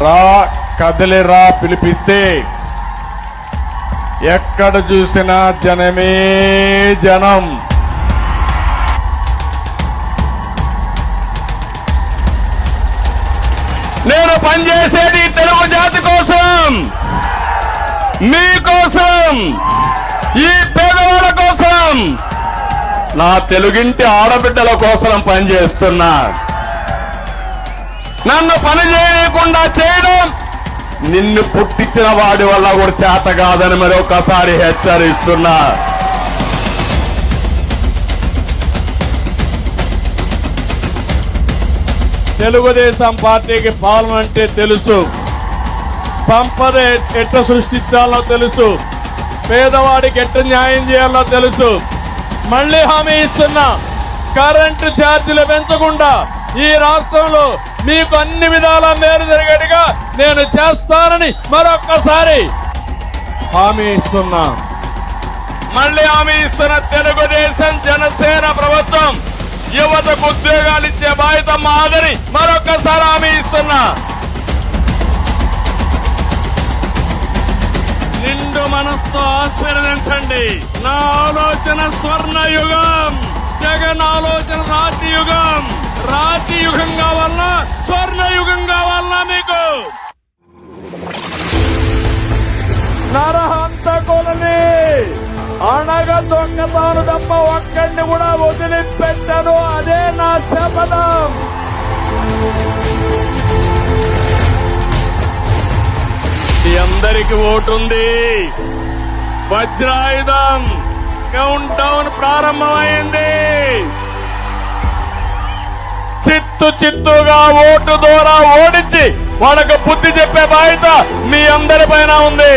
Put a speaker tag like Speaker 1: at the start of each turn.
Speaker 1: రా కదిలిరా పిలిపిస్తే. ఎక్కడ చూసినా జనమే జనం. నేను పనిచేసేది తెలుగు జాతి కోసం. మీకోసం ఈ పేదవాళ్ళ కోసం. నా తెలుగింటి ఆడబిడ్డల కోసం పనిచేస్తున్నా. నన్ను పని చేయకుండా చేయడం నిన్ను పుట్టించిన వాడి వల్ల కూడా చేత కాదని మరొకసారి హెచ్చరిస్తున్నా. తెలుగుదేశం పార్టీకి పాలన అంటే తెలుసు. సంపద ఎట్ట సృష్టించాలో తెలుసు. పేదవాడికి ఎట్ట న్యాయం చేయాలో తెలుసు. మళ్ళీ హామీ ఇస్తున్నా. కరెంటు ఛార్జీలు పెంచకుండా ఈ రాష్ట్రంలో మీకు అన్ని విధాల మేలు జరిగేట్టుగా నేను చేస్తానని మరొక్కసారి హామీ ఇస్తున్నా. మళ్ళీ హామీ ఇస్తున్న తెలుగుదేశం జనసేన ప్రభుత్వం యువతకు ఉద్యోగాలు ఇచ్చే బాధ్యత మాదని మరొక్కసారి హామీ ఇస్తున్నా.
Speaker 2: నిండు మనస్తో ఆశీర్వదించండి. నా ఆలోచన స్వర్ణ యుగం జగన్ ఆలోచన రాతి యుగం
Speaker 1: నరహంతకులని అనగ దొంగతాను తప్ప ఒక్కడిని కూడా వదిలిపెట్టను. అదే నా శపథం.
Speaker 2: అందరికి ఓటుంది. వజ్రాయుధం. కౌంట్ డౌన్ ప్రారంభమైంది.
Speaker 1: చిత్తు చిత్తుగా ఓటు ద్వారా ఓడించి వాళ్ళకు బుద్ధి చెప్పే బాధ్యత మీ అందరి పైన ఉంది.